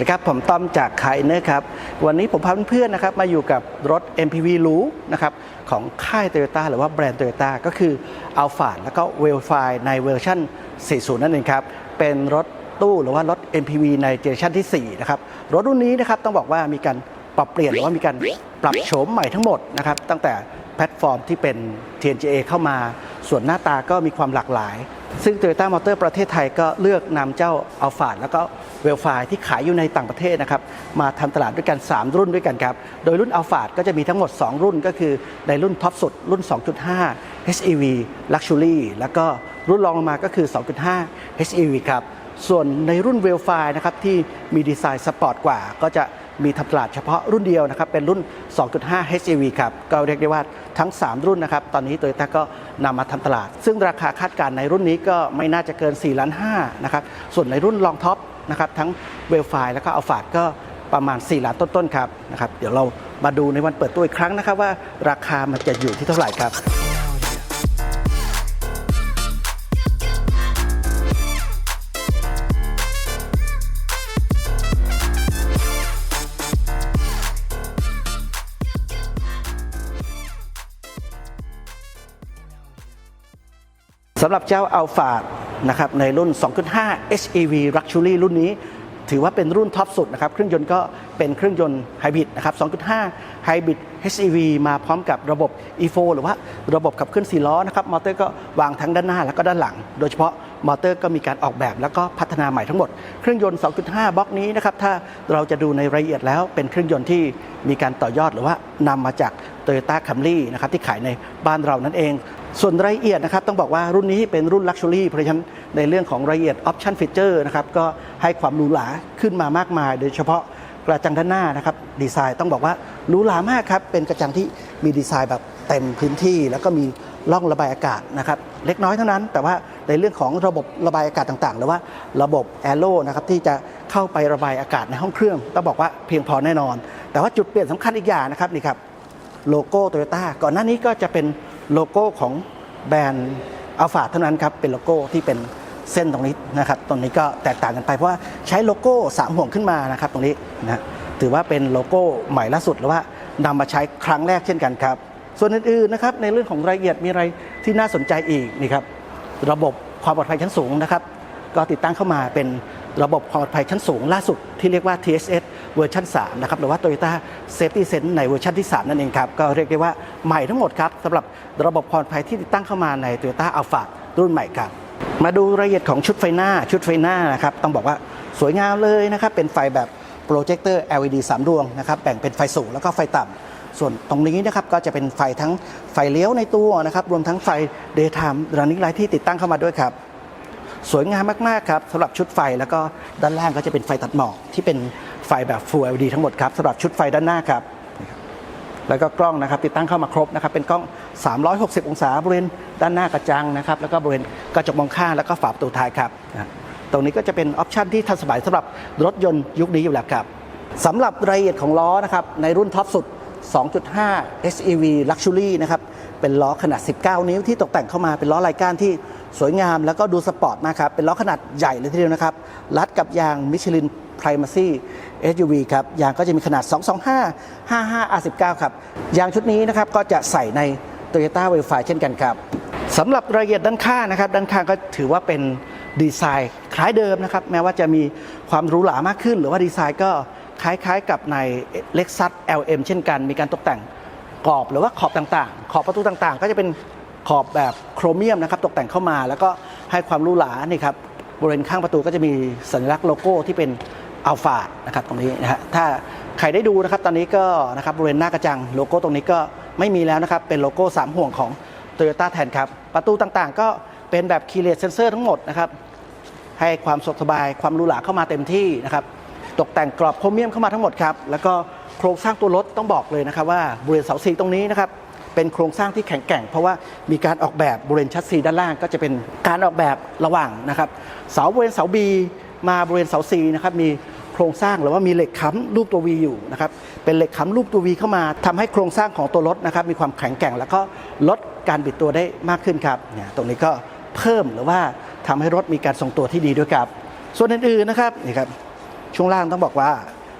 วัสดีครับ ผมต้อมจากไคเนอร์ครับ วันนี้ผมพาเพื่อนๆนะครับมาอยู่กับรถ MPV หรูนะครับของค่าย Toyota หรือว่าแบรนด์ Toyota ก็คือ a l p h a แล้วก็ w e l f i ในเวอร์ชัน40 นั่นเองครับ เป็นรถตู้หรือว่ารถ MPV ในเจเนอเรชันที่ 4 นะครับ รถรุ่นนี้นะครับต้องบอกว่ามีการปรับเปลี่ยนหรือว่ามีการปรับโฉมใหม่ทั้งหมดนะครับตั้งแต่แพลตฟอร์มที่เป็น TNGA เข้ามา ส่วนหน้าตาก็มีความหลากหลาย ซึ่ง Toyota Motor ประเทศไทยก็เลือกนำเจ้า a l p h a แล้วก็ เวลไฟที่ขายอยู่ในต่างประเทศนะครับมาทำตลาดด้วยกัน 3 รุ่นด้วยกันครับ โดยรุ่น Alphard ก็จะมีทั้งหมด 2 รุ่นก็คือในรุ่นท็อปสุด รุ่น 2.5 HEV Luxury แล้วก็รุ่นรองลงมาก็คือ 2.5 HEV ครับส่วนในรุ่นเวลไฟนะครับที่มีดีไซน์สปอร์ตกว่า ก็จะมีทำตลาดเฉพาะรุ่นเดียวนะครับ เป็นรุ่น 2.5 HEV ครับ ก็เรียกได้ว่าทั้ง 3 รุ่นนะครับ ตอนนี้โตโยต้าก็นำมาทำตลาด ซึ่งราคาคาดการณ์ในรุ่นนี้ก็ไม่น่าจะเกิน 4 ล้าน5นะครับ ส่วนในรุ่นลองท็อปนะครับ ทั้งเวลไฟแล้วก็อัลฟาดก็ประมาณ 4 ล้านต้นๆครับนะครับเดี๋ยวเรามาดูในวันเปิดตัวอีกครั้งนะครับ ว่าราคามันจะอยู่ที่เท่าไหร่ครับสำหรับเจ้า a l p h a นะครับในรุ่น 2.5 HEV Luxury รุ่นนี้ ถือว่าเป็นรุ่นท็อปสุดนะครับ เครื่องยนต์ก็เป็นเครื่องยนต์ไฮบริดนะครับ 2.5 ไฮบริด HEV มาพร้อมกับระบบ E4 หรือว่าระบบขับเคลื่อน4ล้อนะครับ มอเตอร์ก็วางทั้งด้านหน้าแล้วก็ด้านหลัง โดยเฉพาะมอเตอร์ก็มีการออกแบบแล้วก็พัฒนาใหม่ทั้งหมด เครื่องยนต์ 2.5 บล็อกนี้นะครับ ถ้าเราจะดูในรายละเอียดแล้วเป็นเครื่องยนต์ที่มีการต่อยอดหรือว่านำมาจาก Toyota Camry นะครับที่ขายในบ้านเรานั่นเอง ส่วนรายละเอียดนะครับต้องบอกว่ารุ่นนี้เป็นรุ่น Luxury เพราะฉะนั้นในเรื่องของรายละเอียด Option Feature นะครับก็ให้ความหรูหราขึ้นมามากมาย โดยเฉพาะกระจังด้านหน้านะครับดีไซน์ต้องบอกว่าหรูหรามากครับเป็นกระจังที่มีดีไซน์แบบเต็มพื้นที่ แล้วก็มีร่องระบายอากาศนะครับเล็กน้อยเท่านั้น แต่ว่าในเรื่องของระบบระบายอากาศต่างๆ หรือว่าระบบแอโร่นะครับที่จะเข้าไประบายอากาศในห้องเครื่องต้องบอกว่าเพียงพอแน่นอน แต่ว่าจุดเปลี่ยนสำคัญอีกอย่างนะครับนี่ครับโลโก้โตโยต้าก่อนหน้านี้ก็จะเป็น โลโก้ของแบรนด์อัลฟาเท่านั้นครับเป็นโลโก้ที่เป็นเส้นตรงนี้นะครับตรงนี้ก็แตกต่างกันไปเพราะว่าใช้โลโก้สามห่วงขึ้นมานะครับตรงนี้นะถือว่าเป็นโลโก้ใหม่ล่าสุดหรือว่านำมาใช้ครั้งแรกเช่นกันครับ ส่วนอื่นๆนะครับในเรื่องของรายละเอียดมีอะไรที่น่าสนใจอีกนี่ครับระบบความปลอดภัยชั้นสูงนะครับ ก็ติดตั้งเข้ามาเป็น ระบบความปลอดภัยชั้นสูงล่าสุดที่เรียกว่า TSS เวอร์ชัน3นะครับหรือว่า Toyota Safety Sense ในเวอร์ชันที่ 3 นั่นเองครับ ก็เรียกได้ว่าใหม่ทั้งหมดครับสำหรับระบบความปลอดภัยที่ติดตั้งเข้ามาใน Toyota Alphard รุ่นใหม่ครับมาดูรายละเอียดของชุดไฟหน้าชุดไฟหน้านะครับต้องบอกว่าสวยงามเลยนะครับเป็นไฟแบบโปรเจคเตอร์ LED 3 ดวงนะครับแบ่งเป็นไฟสูงแล้วก็ไฟต่ำส่วนตรงนี้นะครับก็จะเป็นไฟทั้งไฟเลี้ยวในตัวนะครับรวมทั้งไฟ daytime running light ที่ติดตั้งเข้ามาด้วยครับ สวยงามมากๆครับสำหรับชุดไฟแล้วก็ด้านล่างก็จะเป็นไฟตัดหมอกที่เป็นไฟแบบ Full LED ทั้งหมดครับสำหรับชุดไฟด้านหน้าครับแล้วก็กล้องนะครับติดตั้งเข้ามาครบนะครับเป็นกล้อง 360 องศาบริเวณด้านหน้ากระจังนะครับแล้วก็บริเวณกระจกมองข้างแล้วก็ฝาประตูท้ายครับตรงนี้ก็จะเป็นออปชันที่ทันสมัยสำหรับรถยนต์ยุคนี้อยู่แล้วครับสำหรับรายละเอียดของล้อนะครับในรุ่นท็อปสุด 2.5 SEV Luxury นะครับเป็นล้อขนาด 19 นิ้วที่ตกแต่งเข้ามาเป็นล้อลายก้านที่สวยงามแล้วก็ดูสปอร์ตมากครับเป็นล้อขนาดใหญ่เลยทีเดียวนะครับรัดกับยางมิชลิน Primacy SUV ครับยางก็จะมีขนาด 225 55 R19 ครับยางชุดนี้นะครับก็จะใส่ใน Toyota w e l f i เช่นกันครับสำหรับรายละเอียดด้านข้างนะครับด้านข้างก็ถือว่าเป็นดีไซน์คล้ายเดิมนะครับแม้ว่าจะมีความหรูหรามากขึ้น หรือว่าดีไซน์ก็ คล้ายๆ กับใน Lexus LM เช่นกัน มีการตกแต่งกรอบหรือว่าขอบต่างๆ ขอบประตูต่างๆ ก็จะเป็นขอบแบบโครเมียมนะครับตกแต่งเข้ามา แล้วก็ให้ความรูหรานี่ครับบริเวณข้างประตูก็จะมีสัญลักษณ์โลโก้ที่เป็นอัลฟานะครับตรงนี้นะฮะถ้าใครได้ดูนะครับตอนนี้ก็นะครับบริเวณหน้ากระจังโลโก้ตรงนี้ก็ไม่มีแล้วนะครับเป็นโลโก้ 3 ห่วงของ Toyota แทนครับประตูต่างๆ ก็เป็นแบบคีย์เลสเซนเซอร์ทั้งหมดนะครับให้ความสะดวกสบายความรูหราเข้ามาเต็มที่นะครับ ตกแต่งกรอบโครเมียมเข้ามาทั้งหมดครับ แล้วก็โครงสร้างตัวรถต้องบอกเลยนะครับว่าบริเวณเสาซีตรงนี้นะครับเป็นโครงสร้างที่แข็งแกร่ง เพราะว่ามีการออกแบบบริเวณชัดซีด้านล่าง ก็จะเป็นการออกแบบระหว่างนะครับเสาบริเวณเสา B มาบริเวณเสา C นะครับมีโครงสร้างหรือว่ามีเหล็กค้ำรูปตัว V อยู่นะครับเป็นเหล็กค้ำรูปตัว V เข้ามาทำให้โครงสร้างของตัวรถนะครับมีความแข็งแกร่ง แล้วก็ลดการบิดตัวได้มากขึ้นครับเนี่ยตรงนี้ก็เพิ่มหรือว่าทำให้รถมีการทรงตัวที่ดีด้วยครับ ส่วนอื่นๆนะครับนี่ครับ ช่วงล่างต้องบอกว่า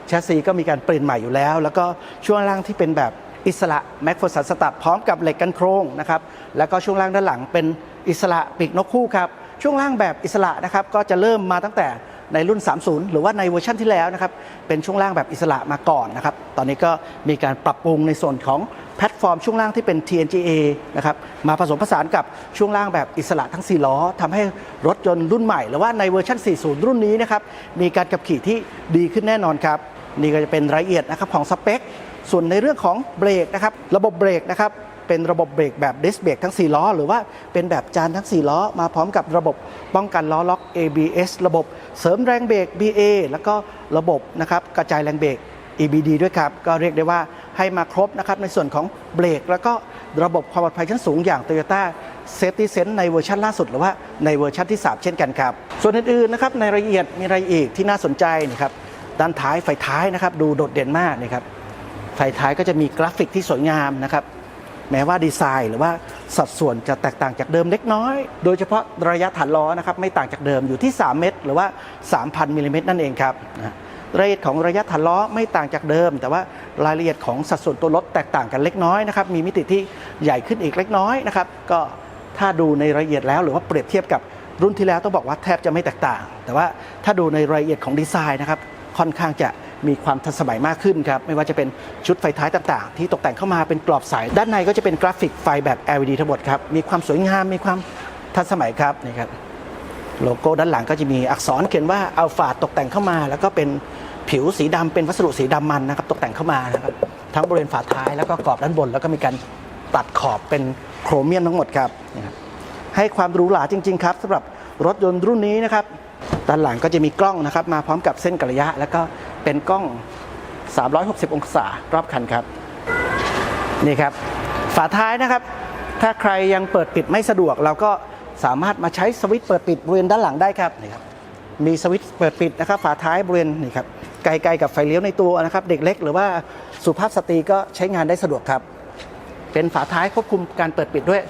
แชสซีก็มีการเปลี่ยนใหม่อยู่แล้ว แล้วก็ช่วงล่างที่เป็นแบบอิสระแม็กโฟสันสตัดพร้อมกับเหล็กกันโครงนะครับแล้วก็ช่วงล่างด้านหลังเป็นอิสระปีกนกคู่ครับช่วงล่างแบบอิสระนะครับก็จะเริ่มมาตั้งแต่ ในรุ่น 30 หรือว่าในเวอร์ชันที่แล้วนะครับ เป็นช่วงล่างแบบอิสระมาก่อนนะครับ ตอนนี้ก็มีการปรับปรุงในส่วนของแพลตฟอร์มช่วงล่างที่เป็น TNGA นะครับ มาผสมผสานกับช่วงล่างแบบอิสระทั้ง 4 ล้อทำให้รถยนต์รุ่นใหม่ หรือว่าในเวอร์ชัน40 รุ่นนี้นะครับ มีการขับขี่ที่ดีขึ้นแน่นอนครับ นี่ก็จะเป็นรายละเอียดนะครับของสเปค ส่วนในเรื่องของเบรกนะครับ ระบบเบรกนะครับ เป็นระบบเบรกแบบดิสเบรกทั้ง 4 ล้อ หรือว่าเป็นแบบจานทั้ง 4 ล้อ มาพร้อมกับระบบป้องกันล้อล็อก ABS ระบบเสริมแรงเบรก BA แล้วก็ระบบนะครับกระจายแรงเบรก EBD ด้วยครับ ก็เรียกได้ว่าให้มาครบนะครับในส่วนของเบรก แล้วก็ระบบความปลอดภัยชั้นสูงอย่าง Toyota Safety Sense ในเวอร์ชันล่าสุดหรือว่าในเวอร์ชันที่ 3 เช่นกันครับ ส่วนอื่นๆนะครับในรายละเอียดมีรายละเอียดที่น่าสนใจนะครับด้านท้ายไฟท้ายนะครับดูโดดเด่นมากนะครับไฟท้ายก็จะมีกราฟิกที่สวยงามนะครับ แม้ว่าดีไซน์หรือว่าสัดส่วนจะแตกต่างจากเดิมเล็กน้อย โดยเฉพาะระยะฐานล้อนะครับไม่ต่างจากเดิมอยู่ที่ 3 เมตร หรือว่า 3,000มิลลิเมตรนั่นเองครับนะรายละเอียดของระยะฐานล้อไม่ต่างจากเดิม แต่ว่ารายละเอียดของสัดส่วนตัวรถแตกต่างกันเล็กน้อยนะครับมีมิติที่ใหญ่ขึ้นอีกเล็กน้อยนะครับก็ถ้าดูในรายละเอียดแล้วหรือว่าเปรียบเทียบกับรุ่นที่แล้วต้องบอกว่าแทบจะไม่แตกต่าง แต่ว่าถ้าดูในรายละเอียดของดีไซน์นะครับค่อนข้างจะ มีความทันสมัยมากขึ้นครับไม่ว่าจะเป็นชุดไฟท้ายต่างๆ ที่ตกแต่งเข้ามาเป็นกรอบใสด้านในก็จะเป็นกราฟิกไฟแบบ LED ทั้งหมดครับมีความสวยงามมีความทันสมัยครับนี่ครับโลโก้ด้านหลังก็จะมีอักษรเขียนว่าอัลฟาตกแต่งเข้ามา แล้วก็เป็นผิวสีดำเป็นวัสดุสีดำมันนะครับตกแต่งเข้ามานะครับทั้งบริเวณฝาท้ายแล้วก็กรอบด้านบน แล้วก็มีการตัดขอบเป็นโครเมียมทั้งหมดครับนี่ครับให้ความหรูหราจริง ๆ ครับสำหรับรถยนต์รุ่นนี้นะครับ ด้านหลังก็จะมีกล้องนะครับ มาพร้อมกับเส้นกระยะ แล้วก็เป็นกล้อง 360 องศารอบคันครับ นี่ครับ ฝาท้ายนะครับ ถ้าใครยังเปิดปิดไม่สะดวก เราก็สามารถมาใช้สวิตช์เปิดปิดบริเวณด้านหลังได้ครับนี่ครับมีสวิตช์เปิดปิดนะครับ ฝาท้ายบริเวณนี่ครับไกลๆกับไฟเลี้ยวในตัวนะครับ เด็กเล็กหรือว่าสุภาพสตรีก็ใช้งานได้สะดวกครับ เป็นฝาท้ายควบคุมการเปิดปิดด้วย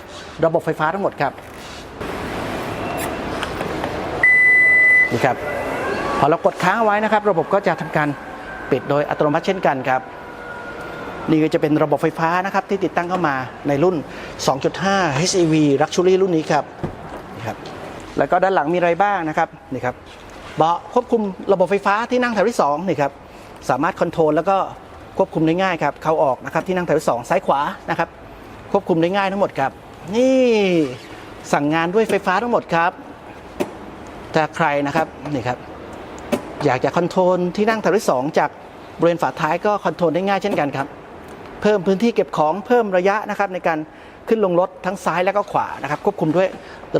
ระบบไฟฟ้าทั้งหมดครับ นี่ครับพอเรากดค้างไว้นะครับ ระบบก็จะทำการปิดโดยอัตโนมัติเช่นกันครับนี่ก็จะเป็นระบบไฟฟ้านะครับที่ติดตั้งเข้ามาในรุ่น 2.5 HEV Luxury รุ่นนี้ครับนี่ครับ แล้วก็ด้านหลังมีอะไรบ้างนะครับนี่ครับเบาะควบคุมระบบไฟฟ้าที่นั่งแถวที่2นี่ครับสามารถคอนโทรลแล้วก็ควบคุมได้ง่ายครับเข้าออกนะครับที่นั่งแถวที่2ซ้ายขวานะครับควบคุมได้ง่ายทั้งหมดครับ นี่สั่งงานด้วยไฟฟ้าทั้งหมดครับ ถ้าใครนะครับนี่ครับอยากจะคอนโทรลที่นั่งแถวที่สองจากบริเวณฝาท้ายก็คอนโทรลได้ง่ายเช่นกันครับ เพิ่มพื้นที่เก็บของเพิ่มระยะนะครับในการขึ้นลงรถทั้งซ้ายและก็ขวานะครับควบคุมด้วย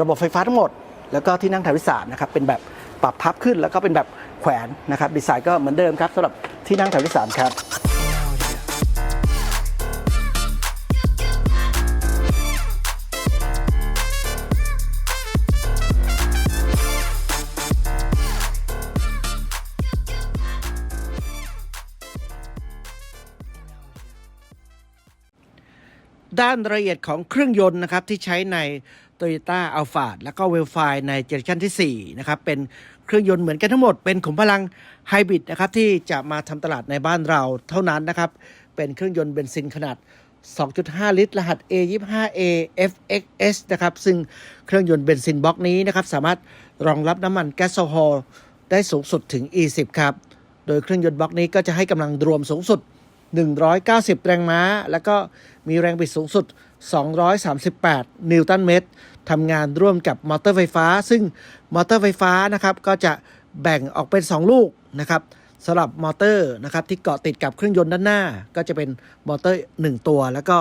ระบบไฟฟ้าทั้งหมด แล้วก็ที่นั่งแถวที่สามนะครับเป็นแบบปรับพับขึ้นแล้วก็เป็นแบบแขวนนะครับดีไซน์ก็เหมือนเดิมครับสำหรับที่นั่งแถวที่สามครับ ด้านรายละเอียดของเครื่องยนต์นะครับที่ใช้ใน Toyota a l p h a แล้วก็ w e l f i ในเจเนอเรชันที่ 4 นะครับ เป็นเครื่องยนต์เหมือนกันทั้งหมด เป็นขุมพลังไฮบริดนะครับที่จะมาทำตลาดในบ้านเราเท่านั้นนะครับ เป็นเครื่องยนต์เบนซินขนาด 2.5 ลิตร รหัส A25A FXS นะครับ ซึ่งเครื่องยนต์เบนซินบล็อกนี้นะครับ สามารถรองรับน้ำมันแก๊สโซฮอลได้สูงสุดถึง E10 ครับ โดยเครื่องยนต์บล็อกนี้ก็จะให้กำลังรวมสูงสุด 190 แรงม้า แล้วก็มีแรงบิดสูงสุด 238 นิวตันเมตรทำงานร่วมกับมอเตอร์ไฟฟ้า ซึ่งมอเตอร์ไฟฟ้านะครับก็จะแบ่งออกเป็น 2 ลูกนะครับสำหรับมอเตอร์นะครับที่เกาะติดกับเครื่องยนต์ด้านหน้า ก็จะเป็นมอเตอร์ 1 ตัว แล้วก็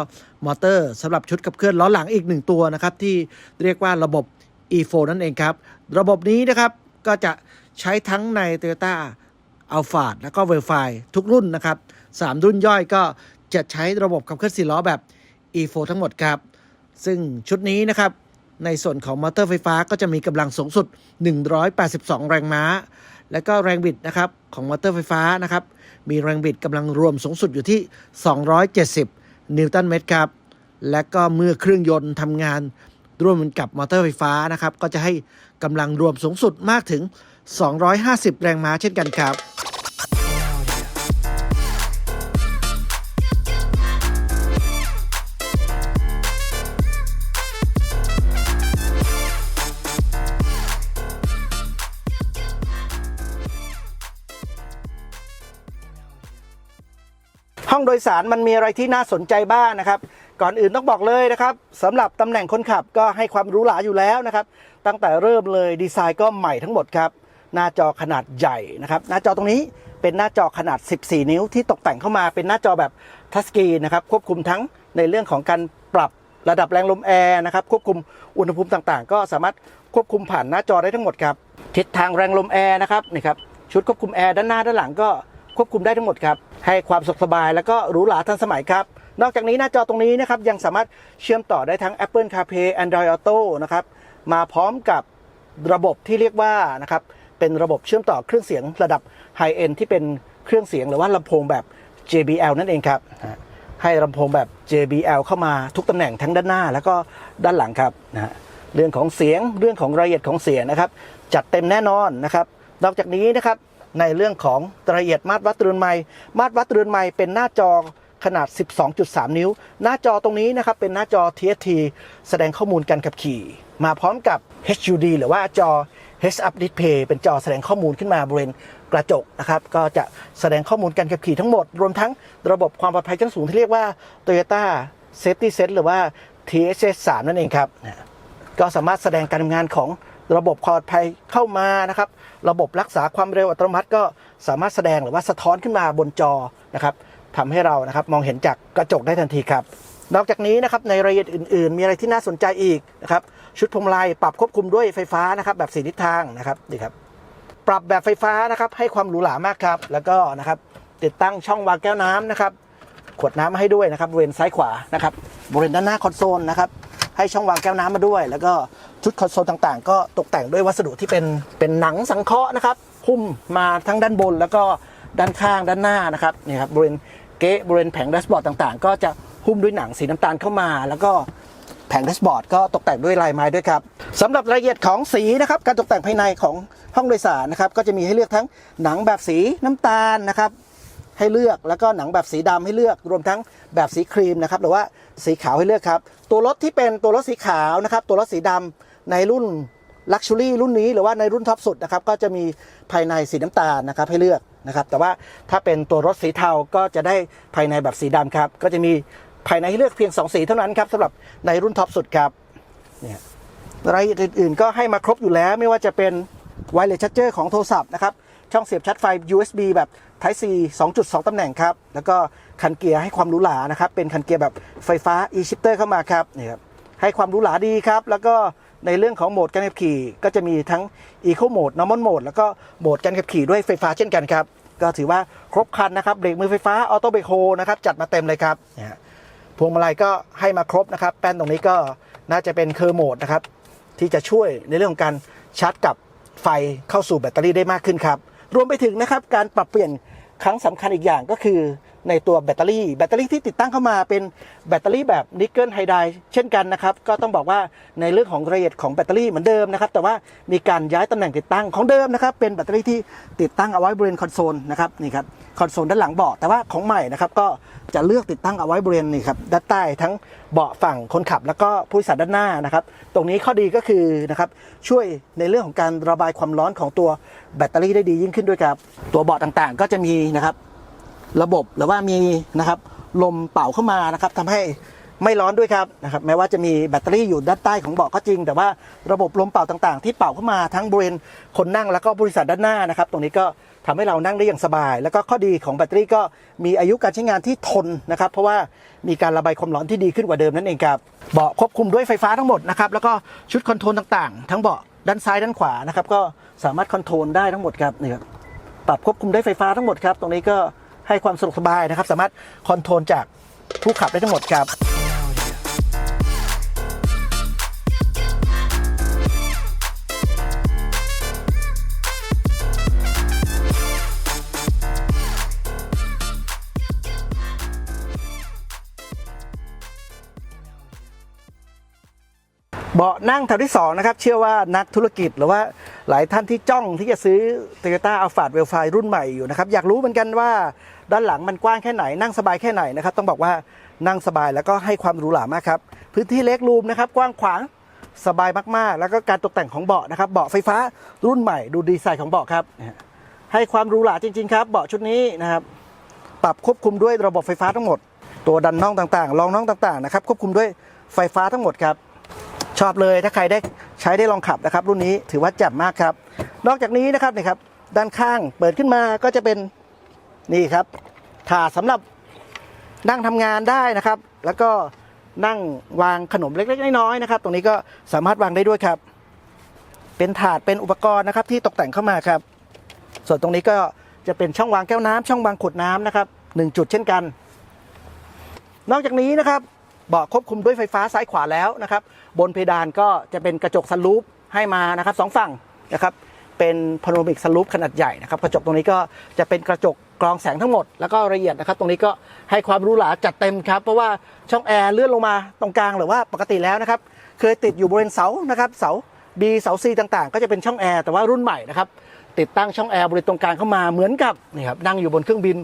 มอเตอร์สำหรับชุดขับเคลื่อนล้อหลังอีก 1 ตัวนะครับที่เรียกว่าระบบ e4 นั่นเองครับ ระบบนี้นะครับก็จะใช้ทั้งใน Toyota อัลฟาแล้วก็เวลไฟทุกรุ่นนะครับ สามรุ่นย่อยก็จะใช้ระบบขับเคลื่อนสี่ล้อแบบ e4 ทั้งหมดครับ ซึ่งชุดนี้นะครับ ในส่วนของมอเตอร์ไฟฟ้าก็จะมีกำลังสูงสุด 182 แรงม้า และก็แรงบิดนะครับของมอเตอร์ไฟฟ้านะครับ มีแรงบิดกำลังรวมสูงสุดอยู่ที่ 270 นิวตันเมตรครับ และก็เมื่อเครื่องยนต์ทำงานร่วมกับมอเตอร์ไฟฟ้านะครับ ก็จะให้กำลังรวมสูงสุดมากถึง 250 แรงม้าเช่นกันครับ ยสารมันมีอะไรที่น่าสนใจบ้างนะครับ ก่อนอื่นต้องบอกเลยนะครับสำหรับตำแหน่งคนขับก็ให้ความหรู้หราอยู่แล้วนะครับ ตั้งแต่เริ่มเลยดีไซน์ก็ใหม่ทั้งหมดครับหน้าจอขนาดใหญ่นะครับหน้าจอตรงนี้เป็นหน้าจอขนาด 14 นิ้วที่ตกแต่งเข้ามาเป็นหน้าจอแบบทัชสกรีนนะครับควบคุมทั้งในเรื่องของการปรับระดับแรงลมแอร์นะครับควบคุมอุณหภูมิต่างๆ ก็สามารถควบคุมผ่านหน้าจอได้ทั้งหมดครับทิศทางแรงลมแอร์นะครับนี่ครับชุดควบคุมแอร์ด้านหน้าด้านหลังก็ ควบคุมได้ทั้งหมดครับ ให้ความสุขสบายแล้วก็หรูหราทันสมัยครับ นอกจากนี้หน้าจอตรงนี้นะครับยังสามารถเชื่อมต่อได้ทั้ง Apple CarPlay Android Auto นะครับมาพร้อมกับระบบที่เรียกว่านะครับเป็นระบบเชื่อมต่อเครื่องเสียงระดับ High End ที่เป็นเครื่องเสียงหรือว่าลำโพงแบบ JBL นั่นเองครับให้ลำโพงแบบ JBL เข้ามาทุกตำแหน่งทั้งด้านหน้า แล้วก็ด้านหลังครับนะฮะเรื่องของเสียงเรื่องของรายละเอียดของเสียงนะครับ จัดเต็มแน่นอนนะครับ นอกจากนี้นะครับ ในเรื่องของรายละเอียดมาตรวัดเรือนไม้มาตรวัดเรือนไม้เป็นหน้าจอขนาด 12.3 นิ้ว หน้าจอตรงนี้นะครับเป็นหน้าจอ TFT แสดงข้อมูลการขับขี่ มาพร้อมกับ HUD หรือว่าจอ Heads Up Display เป็นจอแสดงข้อมูลขึ้นมาบริเวณกระจกนะครับก็จะแสดงข้อมูลการขับขี่ทั้งหมด รวมทั้งระบบความปลอดภัยชั้นสูงที่เรียกว่า Toyota Safety Set หรือว่า TSS 3นั่นเองครับ ก็สามารถแสดงการทำงานของ ระบบความปลอดภัยเข้ามานะครับ ระบบรักษาความเร็วอัตโนมัติก็สามารถแสดงหรือว่าสะท้อนขึ้นมาบนจอนะครับทำให้เรานะครับมองเห็นจากกระจกได้ทันทีครับ นอกจากนี้นะครับในรายละเอียดอื่น ๆ มีอะไรที่น่าสนใจอีกนะครับ ชุดพวงมาลัยปรับควบคุมด้วยไฟฟ้านะครับ แบบสีทิศทางนะครับนี่ครับ ปรับแบบไฟฟ้านะครับให้ความหรูหรามากครับ แล้วก็นะครับติดตั้งช่องวางแก้วน้ำนะครับ ขวดน้ำมาให้ด้วยนะครับบริเวณซ้ายขวานะครับบริเวณด้านหน้าคอนโซลนะครับ ให้ช่องวางแก้วน้ำมาด้วย แล้วก็ชุดคอนโซลต่างๆ ก็ตกแต่งด้วยวัสดุที่เป็นเป็นหนังสังเคราะห์นะครับหุ้มมาทั้งด้านบน แล้วก็ด้านข้างด้านหน้านะครับนี่ครับบริเวณเกะบริเวณแผงแดชบอร์ดต่างๆ ก็จะหุ้มด้วยหนังสีน้ำตาลเข้ามา แล้วก็แผงแดชบอร์ดก็ตกแต่งด้วยลายไม้ด้วยครับสำหรับรายละเอียดของสีนะครับการตกแต่งภายในของห้องโดยสารนะครับก็จะมีให้เลือกทั้งหนังแบบสีน้ำตาลนะครับให้เลือกแล้วก็หนังแบบสีดำให้เลือกรวมทั้งแบบสีครีมนะครับหรือว่าสีขาวให้เลือกครับ ตัวรถที่เป็นตัวรถสีขาวนะครับ ตัวรถสีดำในรุ่นลักชัวรี่รุ่นนี้หรือว่าในรุ่นท็อปสุดนะครับก็จะมีภายในสีน้ำตาลนะครับให้เลือกนะครับ แต่ว่าถ้าเป็นตัวรถสีเทาก็จะได้ภายในแบบสีดำครับ ก็จะมีภายในให้เลือกเพียง 2 สีเท่านั้นครับสำหรับในรุ่นท็อปสุดครับเนี่ยรายละเอียดอื่นๆ ก็ให้มาครบอยู่แล้ว ไม่ว่าจะเป็นไวเลสชั r เจอร์ของโทรศัพท์นะครับช่องเสียบชาร์จไฟ USB แบบ Type C 2.2 ตำแหน่งครับ แล้วก็คันเกียร์ให้ความหรูหรานะครับ เป็นคันเกียร์แบบไฟฟ้า e-shifter เข้ามาครับนี่ครับ ให้ความหรูหราดีครับ แล้วก็ในเรื่องของโหมดการขับขี่ ก็จะมีทั้ง Eco Mode Normal Mode แล้วก็โหมดการขับขี่ด้วยไฟฟ้าเช่นกันครับ ก็ถือว่าครบครันนะครับ เบรกมือไฟฟ้า ออโต้เบรกโฮนะครับ จัดมาเต็มเลยครับนี่ฮะพวงมาลัยก็ให้มาครบนะครับ แป้นตรงนี้ก็น่าจะเป็นเคอร์โหมดนะครับ ที่จะช่วยในเรื่องของการชาร์จกับไฟเข้าสู่แบตเตอรี่ได้มากขึ้นครับ รวมไปถึงนะครับการปรับเปลี่ยน ครั้งสำคัญอีกอย่างก็คือ ในตัวแบตเตอรี่ แบตเตอรี่ที่ติดตั้งเข้ามาเป็นแบตเตอรี่แบบนิกเกิลไฮไดรเช่นกันนะครับ ก็ต้องบอกว่าในเรื่องของรายละเอียดของแบตเตอรี่เหมือนเดิมนะครับ แต่ว่ามีการย้ายตำแหน่งติดตั้งของเดิมนะครับ เป็นแบตเตอรี่ที่ติดตั้งเอาไว้บริเวณคอนโซลนะครับนี่ครับคอนโซลด้านหลังเบาะแต่ว่าของใหม่นะครับก็จะเลือกติดตั้งเอาไว้บริเวณนี่ครับด้านใต้ทั้งเบาะฝั่งคนขับ แล้วก็ผู้โดยสารด้านหน้านะครับ ตรงนี้ข้อดีก็คือนะครับช่วยในเรื่องของการระบายความร้อนของตัวแบตเตอรี่ได้ดียิ่งขึ้นด้วยครับตัวเบาะต่างๆ ก็จะมีนะครับ ระบบหรือว่ามีนะครับลมเป่าเข้ามานะครับทำให้ไม่ร้อนด้วยครับนะครับแม้ว่าจะมีแบตเตอรี่อยู่ด้านใต้ของเบาะก็จริง แต่ว่าระบบลมเป่าต่างๆ ที่เป่าเข้ามาทั้งบริเวณคนนั่งแล้วก็บริษัทด้านหน้านะครับ ตรงนี้ก็ทำให้เรานั่งได้อย่างสบาย แล้วก็ข้อดีของแบตเตอรี่ก็มีอายุการใช้งานที่ทนนะครับ เพราะว่ามีการระบายความร้อนที่ดีขึ้นกว่าเดิมนั่นเองครับเบาะควบคุมด้วยไฟฟ้าทั้งหมดนะครับแล้วก็ชุดคอนโทรลต่างๆ ทั้งเบาะด้านซ้ายด้านขวานะครับก็สามารถคอนโทรลได้ทั้งหมดครับนี่ครับปรับควบคุมด้วยไฟฟ้าทั้งหมดครับ ตรงนี้ก็ ให้ความสะดวกสบายนะครับ สามารถคอนโทรลจากผู้ขับได้ทั้งหมดครับเบาะนั่งแถวที่2นะครับเชื่อว่านักธุรกิจหรือว่า หลายท่านที่จ้องที่จะซื้อ Toyota Alphard w e l f i รุ่นใหม่อยู่นะครับ อยากรู้เหมือนกันว่าด้านหลังมันกว้างแค่ไหน นั่งสบายแค่ไหนนะครับ ต้องบอกว่านั่งสบายแล้วก็ให้ความหรูหรามากครับ พื้นที่เล็กรูมนะครับ กว้างขวางสบายมากๆ แล้วก็การตกแต่งของเบาะนะครับเบาะไฟฟ้ารุ่นใหม่ดูดีไซน์ของเบาะครับ ให้ความหรูหราจริง ๆ ครับเบาะชุดนี้นะครับ ปรับควบคุมด้วยระบบไฟฟ้าทั้งหมด ตัวดันน่องต่างๆรองน่องต่างๆนะครับควบคุมด้วยไฟฟ้าทั้งหมดครับ ชอบเลยถ้าใครได้ใช้ได้ลองขับนะครับ รุ่นนี้ถือว่าแจ่มมากครับ นอกจากนี้นะครับนี่ครับด้านข้างเปิดขึ้นมาก็จะเป็นนี่ครับถาดสำหรับนั่งทำงานได้นะครับ แล้วก็นั่งวางขนมเล็กๆน้อยๆนะครับ ตรงนี้ก็สามารถวางได้ด้วยครับ เป็นถาดเป็นอุปกรณ์นะครับ ที่ตกแต่งเข้ามาครับ ส่วนตรงนี้ก็จะเป็นช่องวางแก้วน้ำช่องวางขวดน้ำนะครับหนึ่งจุดเช่นกัน นอกจากนี้นะครับ เบาะควบคุมด้วยไฟฟ้าซ้ายขวาแล้วนะครับ บนเพดานก็จะเป็นกระจกซันรูฟให้มานะครับสองฝั่งนะครับเป็นพาโนมิกซันรูฟขนาดใหญ่นะครับกระจกตรงนี้ก็จะเป็นกระจกกรองแสงทั้งหมดแล้วก็ละเอียดนะครับ ตรงนี้ก็ให้ความหรู้หลาจัดเต็มครับ เพราะว่าช่องแอร์เลื่อนลงมาตรงกลางหรือว่าปกติแล้วนะครับ เคยติดอยู่บริเวณเสานะครับเสา B เสา C ต่างๆ ก็จะเป็นช่องแอร์แต่ว่ารุ่นใหม่นะครับติดตั้งช่องแอร์บริเวณตรงกลางเข้ามาเหมือนกับนี่ครับนั่งอยู่บนเครื่องบิน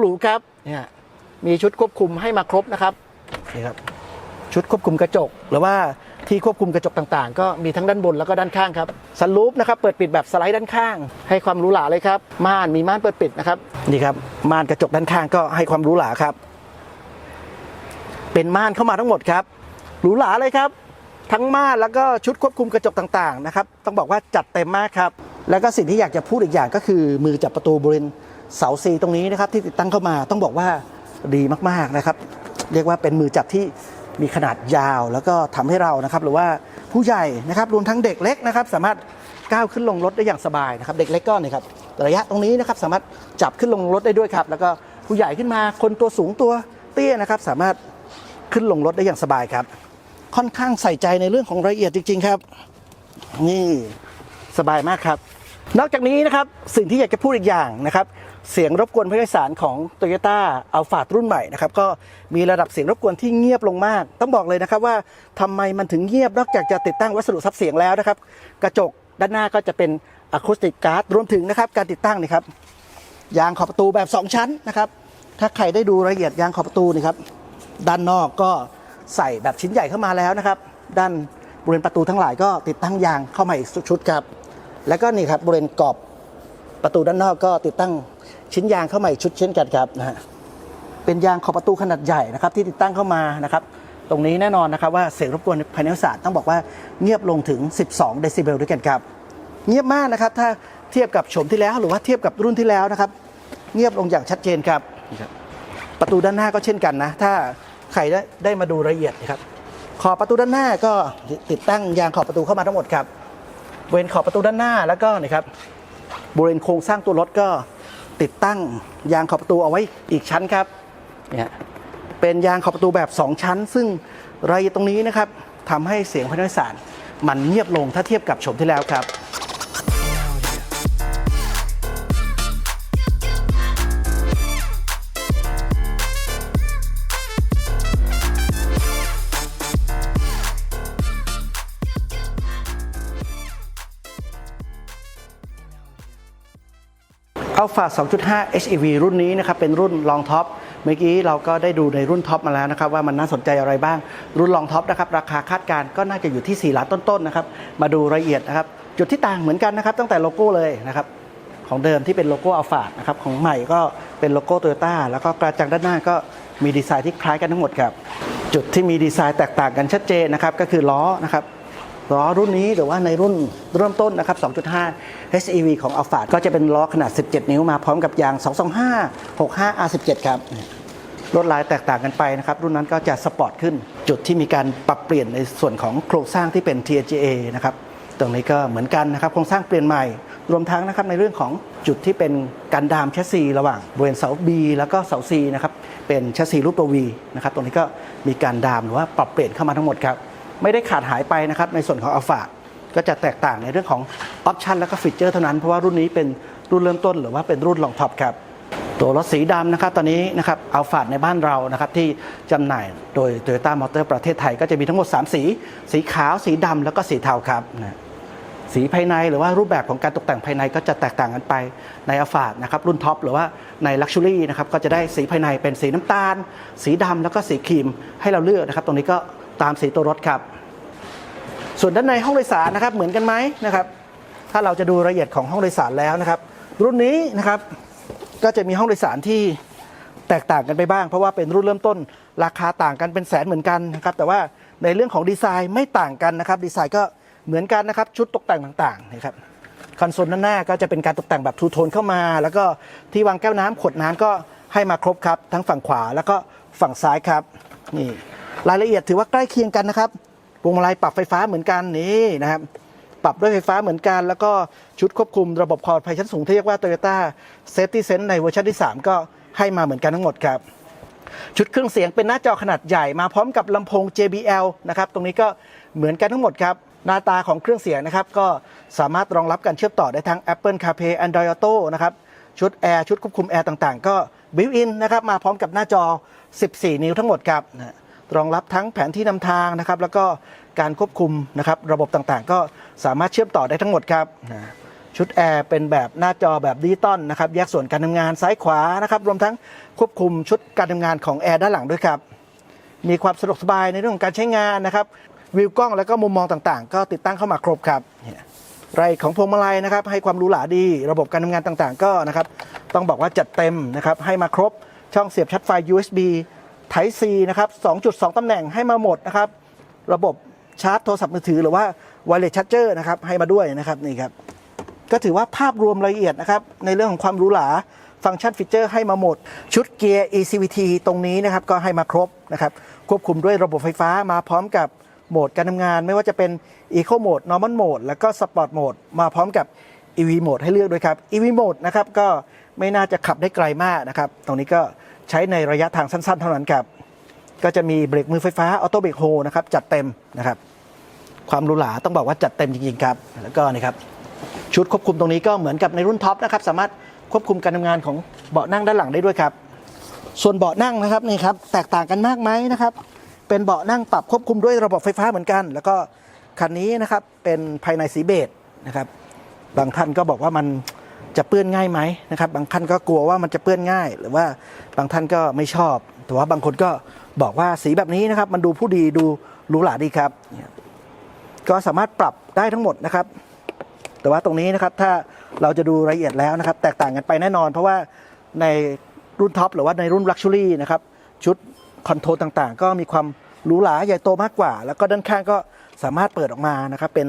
หรูๆครับเนี่ยมีชุดควบคุมให้มาครบนะครับ นี่ครับชุดควบคุมกระจก หรือว่าที่ควบคุมกระจกต่างๆ ก็มีทั้งด้านบนแล้วก็ด้านข้างครับซันรูฟนะครับเปิดปิดแบบสไลด์ด้านข้าง ให้ความหรู้หลาเลยครับม่านมีม่านเปิดปิดนะครับนี่ครับม่านกระจกด้านข้างก็ให้ความหรู้หลาครับ เป็นม่านเข้ามาทั้งหมดครับหรูหราเลยครับ ทั้งม่านแล้วก็ชุดควบคุมกระจกต่างๆนะครับต้องบอกว่าจัดเต็มมากครับแล้วก็สิ่งที่อยากจะพูดอีกอย่างก็คือ มือจับประตูบริเวณเสาซีตรงนี้นะครับที่ติดตั้งเข้ามาต้องบอกว่าดีมากๆนะครับ เรียกว่าเป็นมือจับที่มีขนาดยาว แล้วก็ทำให้เรานะครับ หรือว่าผู้ใหญ่นะครับรวมทั้งเด็กเล็กนะครับ สามารถก้าวขึ้นลงรถได้อย่างสบายนะครับ เด็กเล็กก็นี่ครับระยะตรงนี้นะครับสามารถจับขึ้นลงรถได้ด้วยครับ แล้วก็ผู้ใหญ่ขึ้นมาคนตัวสูงตัวเตี้ยนะครับ สามารถขึ้นลงรถได้อย่างสบายครับ ค่อนข้างใส่ใจในเรื่องของรายละเอียดจริง ๆครับ นี่สบายมากครับ นอกจากนี้นะครับสิ่งที่อยากจะพูดอีกอย่างนะครับ เสียงรบกวนผู้โดยสารของ t o y ยต้าอัลฟารุ่นใหม่นะครับก็มีระดับเสียงรบกวนที่เงียบลงมาก ต้องบอกเลยนะครับว่าทำไมมันถึงเงียบนอกจากจะติดตั้งวัสดุซับเสียงแล้วนะครับ กระจกด้านหน้าก็จะเป็นอะคูสติกการ์ดรวมถึงนะครับการติดตั้งนี่ครับยางขอบประตูแบบ 2 ชั้นนะครับ ถ้าใครได้ดูรายละเอียดยางขอบประตูนี่ครับด้านนอกก็ใส่แบบชิ้นใหญ่เข้ามาแล้วนะครับ ด้านบริเวณประตูทั้งหลายก็ติดตั้งยางเข้ามาอีกชุดครับ แล้วก็นี่ครับบริเวณกรอบประตูด้านนอกก็ติดตั้ง ชิ้นยางเข้ามาอีกชุดเช่นกันครับนะฮะเป็นยางขอบประตูขนาดใหญ่นะครับที่ติดตั้งเข้ามานะครับตรงนี้แน่นอนนะครับว่าเสียงรบกวนภายในรถสารต้องบอกว่าเงียบลงถึง 12 เดซิเบลด้วยกันครับ เงียบมากนะครับถ้าเทียบกับโฉมที่แล้วหรือว่าเทียบกับรุ่นที่แล้วนะครับ เงียบลงอย่างชัดเจนครับนะครับประตูด้านหน้าก็เช่นกันนะ ถ้าใครได้ได้มาดูรายละเอียดนะครับ ขอบประตูด้านหน้าก็ติดตั้งยางขอบประตูเข้ามาทั้งหมดครับบริเวณขอบประตูด้านหน้าแล้วก็นี่ครับบริเวณโครงสร้างตัวรถก็ ติดตั้งยางขอบประตูเอาไว้อีกชั้นครับเนี่ยเป็นยางขอบประตูแบบ 2 ชั้น ซึ่งรายตรงนี้นะครับทำให้เสียงพนักสารมันเงียบลงถ้าเทียบกับโฉมที่แล้วครับ อัลฟา2.5 HEV รุ่นนี้นะครับเป็นรุ่นลองท็อปเมื่อกี้เราก็ได้ดูในรุ่นท็อปมาแล้วนะครับว่ามันน่าสนใจอะไรบ้าง รุ่นลองท็อปนะครับราคาคาดการณ์ก็น่าจะอยู่ที่ 4 ล้านต้นๆนะครับมาดูรายละเอียดนะครับจุดที่ต่างเหมือนกันนะครับตั้งแต่โลโก้เลยนะครับของเดิมที่เป็นโลโก้อัลฟานะครับของใหม่ก็เป็นโลโก้โตโยต้าแล้วก็กระจังด้านหน้าก็มีดีไซน์ที่คล้ายกันทั้งหมดครับ จุดที่มีดีไซน์แตกต่างกันชัดเจนนะครับก็คือล้อนะครับ ล้อรุ่นนี้หรือว่าในรุ่นเริ่มต้นนะครับ 2.5 HEV ของ a l p h a ก็จะเป็นล้อขนาด 17 นิ้วมาพร้อมกับยาง 225 65 R17 ครับลวดลายแตกต่างกันไปนะครับ รุ่นนั้นก็จะสปอร์ตขึ้น จุดที่มีการปรับเปลี่ยนในส่วนของโครงสร้างที่เป็น TGA นะครับตรงนี้ก็เหมือนกันนะครับ โครงสร้างเปลี่ยนใหม่ รวมทั้งนะครับในเรื่องของจุดที่เป็นการดามแชสซีระหว่างบริเวณเสา B แล้วก็เสา C นะครับเป็นแชสซีรูปตัว V นะครับตรงนี้ก็มีการดามหรือว่าปรับเปลี่ยนเข้ามาทั้งหมดครับ ไม่ได้ขาดหายไปนะครับในส่วนของอัลฟาก็จะแตกต่างในเรื่องของออปชันและก็ฟีเจอร์เท่านั้นเพราะว่ารุ่นนี้เป็นรุ่นเริ่มต้นหรือว่าเป็นรุ่นลองท็อปครับตัวรถสีดำนะครับตอนนี้นะครับอัลฟาในบ้านเรานะครับที่จำหน่ายโดย Toyota Motor ประเทศไทยก็จะมีทั้งหมด 3 สี สีขาวสีดำแล้วก็สีเทาครับนะสีภายในหรือว่ารูปแบบของการตกแต่งภายในก็จะแตกต่างกันไปในอัลฟานะครับรุ่นท็อปหรือว่าในลักชัวรี่นะครับก็จะได้สีภายในเป็นสีน้ำตาล สีดำแล้วก็สีครีมให้เราเลือกนะครับ ตรงนี้ก็ ตามสีตัวรถครับ ส่วนด้านในห้องโดยสารนะครับเหมือนกันไหมนะครับ ถ้าเราจะดูรายละเอียดของห้องโดยสารแล้วนะครับ รุ่นนี้นะครับก็จะมีห้องโดยสารที่แตกต่างกันไปบ้าง เพราะว่าเป็นรุ่นเริ่มต้นราคาต่างกันเป็นแสนเหมือนกันนะครับแต่ว่าในเรื่องของดีไซน์ไม่ต่างกันนะครับ ดีไซน์ก็เหมือนกันนะครับชุดตกแต่งต่างๆนะครับคอนโซลด้านหน้าก็จะเป็นการตกแต่งแบบทูโทนเข้ามา แล้วก็ที่วางแก้วน้ำขวดน้ำก็ให้มาครบครับ ทั้งฝั่งขวาแล้วก็ฝั่งซ้ายครับนี่ รายละเอียดถือว่าใกล้เคียงกันนะครับพวงมาลัยปรับไฟฟ้าเหมือนกันนี่นะครับปรับด้วยไฟฟ้าเหมือนกัน แล้วก็ชุดควบคุมระบบความปลอดภัยชั้นสูงที่เรียกว่า Toyota Safety Sense ในเวอร์ชันที่ 3 ก็ให้มาเหมือนกันทั้งหมดครับ ชุดเครื่องเสียงเป็นหน้าจอขนาดใหญ่มาพร้อมกับลำโพง JBL นะครับตรงนี้ก็เหมือนกันทั้งหมดครับ หน้าตาของเครื่องเสียงนะครับ ก็สามารถรองรับการเชื่อมต่อได้ทั้ง Apple CarPlay Android Auto นะครับชุดแอร์ชุดควบคุมแอร์ต่างๆ ก็บิวอินนะครับมาพร้อมกับหน้าจอ 14 นิ้วทั้งหมดครับนะ รองรับทั้งแผนที่นำทางนะครับ แล้วก็การควบคุมนะครับ ระบบต่างๆ ก็สามารถเชื่อมต่อได้ทั้งหมดครับชุดแอร์เป็นแบบหน้าจอแบบดิจิตอลนะครับ แยกส่วนการทำงานซ้ายขวานะครับ รวมทั้งควบคุมชุดการทำงานของแอร์ด้านหลังด้วยครับ มีความสะดวกสบายในเรื่องของการใช้งานนะครับวิวกล้องแล้วก็มุมมองต่างๆ ก็ติดตั้งเข้ามาครบครับไรของพวงมาลัยนะครับ ให้ความหรูหราดี ระบบการทำงานต่างๆ ก็นะครับ ต้องบอกว่าจัดเต็มนะครับ ให้มาครบช่องเสียบชาร์จไฟ USB Type C นะครับ 2.2 ตำแหน่งให้มาหมดนะครับ ระบบชาร์จโทรศัพท์มือถือหรือว่า Wireless Charger นะครับ ให้มาด้วยนะครับนี่ครับ ก็ถือว่าภาพรวมรายละเอียดนะครับ ในเรื่องของความหรูหราฟังก์ชันฟีเจอร์ให้มาหมด ชุดเกียร์ ECVT ตรงนี้นะครับ ก็ให้มาครบนะครับ ควบคุมด้วยระบบไฟฟ้ามาพร้อมกับโหมดการทำงาน ไม่ว่าจะเป็น Eco Mode Normal Mode แล้วก็ Sport Mode มาพร้อมกับ EV Mode ให้เลือกด้วยครับ EV Mode นะครับก็ไม่น่าจะขับได้ไกลมากนะครับ ตรงนี้ก็ ใช้ในระยะทางสั้น ๆ เท่านั้นครับก็จะมีเบรกมือไฟฟ้าออโต้เบรกโฮนะครับจัดเต็มนะครับ ความหรูหราต้องบอกว่าจัดเต็มจริงๆครับ แล้วก็นี่ครับชุดควบคุมตรงนี้ก็เหมือนกับในรุ่นท็อปนะครับสามารถควบคุมการทำงานของเบาะนั่งด้านหลังได้ด้วยครับ ส่วนเบาะนั่งนะครับนี่ครับแตกต่างกันมากไหมนะครับ เป็นเบาะนั่งปรับควบคุมด้วยระบบไฟฟ้าเหมือนกัน แล้วก็คันนี้นะครับเป็นภายในสีเบจนะครับบางท่านก็บอกว่ามัน จะเปื้อนง่ายไหมนะครับ บางท่านก็กลัวว่ามันจะเปื้อนง่าย หรือว่าบางท่านก็ไม่ชอบ แต่ว่าบางคนก็บอกว่าสีแบบนี้นะครับ มันดูผู้ดีดูหรูหราดีครับ ก็สามารถปรับได้ทั้งหมดนะครับ แต่ว่าตรงนี้นะครับถ้าเราจะดูรายละเอียดแล้วนะครับ แตกต่างกันไปแน่นอน เพราะว่าในรุ่นท็อปหรือว่าในรุ่นลักชัวรี่นะครับชุดคอนโทรลต่างๆ ก็มีความหรูหราใหญ่โตมากกว่า แล้วก็ด้านข้างก็สามารถเปิดออกมานะครับ เป็น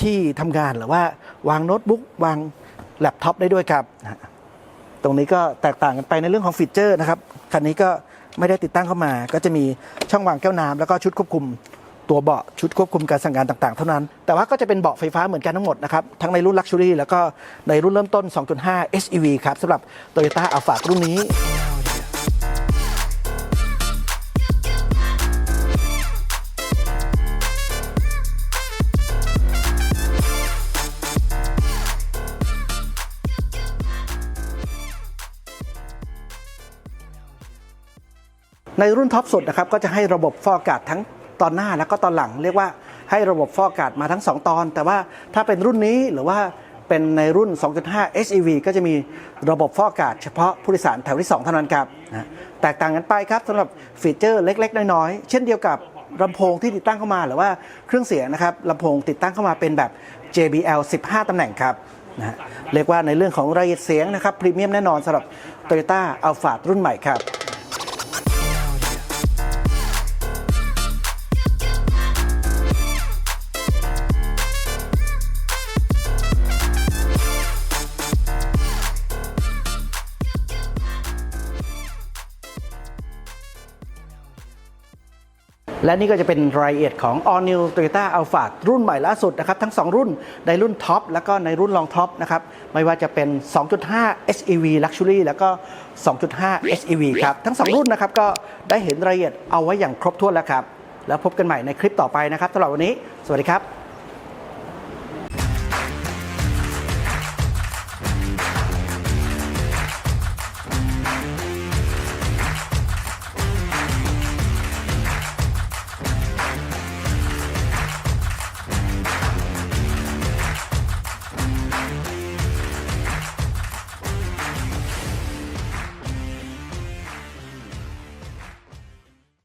ที่ทำงานหรือว่าวางโน้ตบุ๊กวาง แล็ปท็อปได้ด้วยครับ ตรงนี้ก็แตกต่างกันไปในเรื่องของฟีเจอร์นะครับ คันนี้ก็ไม่ได้ติดตั้งเข้ามา ก็จะมีช่องวางแก้วน้ำแล้วก็ชุดควบคุมตัวเบาะชุดควบคุมการสั่งงานต่างๆ เท่านั้น แต่ว่าก็จะเป็นเบาะไฟฟ้าเหมือนกันทั้งหมดนะครับ ทั้งในรุ่น Luxury แล้วก็ในรุ่นเริ่มต้น 2.5 SUV ครับสำหรับ Toyota Alphard รุ่นนี้ ในรุ่นท็อปสุดนะครับก็จะให้ระบบฟอกอากาศทั้งตอนหน้าแล้วก็ตอนหลัง เรียกว่าให้ระบบฟอกอากาศมาทั้ง 2 ตอน แต่ว่าถ้าเป็นรุ่นนี้หรือว่าเป็นในรุ่น 2.5 SEV ก็จะมีระบบฟอกอากาศเฉพาะผู้โดยสารแถวที่ 2 เท่านั้นครับแตกต่างกันไปครับสำหรับฟีเจอร์เล็ก ๆ น้อยๆ เช่นเดียวกับลำโพงที่ติดตั้งเข้ามาหรือว่าเครื่องเสียงนะครับลำโพงติดตั้งเข้ามาเป็นแบบ JBL 15 ตำแหน่งครับนะฮะเรียกว่าในเรื่องของรายละเอียดเสียงนะครับพรีเมียมแน่นอนสำหรับ Toyota Alphard รุ่นใหม่ครับ และนี่ก็จะเป็นรายละเอียดของ All New Toyota Alphard รุ่นใหม่ล่าสุดนะครับ ทั้ง 2 รุ่น ในรุ่นท็อปแล้วก็ในรุ่นรองท็อปนะครับ ไม่ว่าจะเป็น 2.5 SEV Luxury แล้วก็ 2.5 SEV ครับ ทั้ง 2 รุ่นนะครับ ก็ได้เห็นรายละเอียดเอาไว้อย่างครบถ้วนแล้วครับ แล้วพบกันใหม่ในคลิปต่อไปนะครับตลอดวันนี้ สวัสดีครับ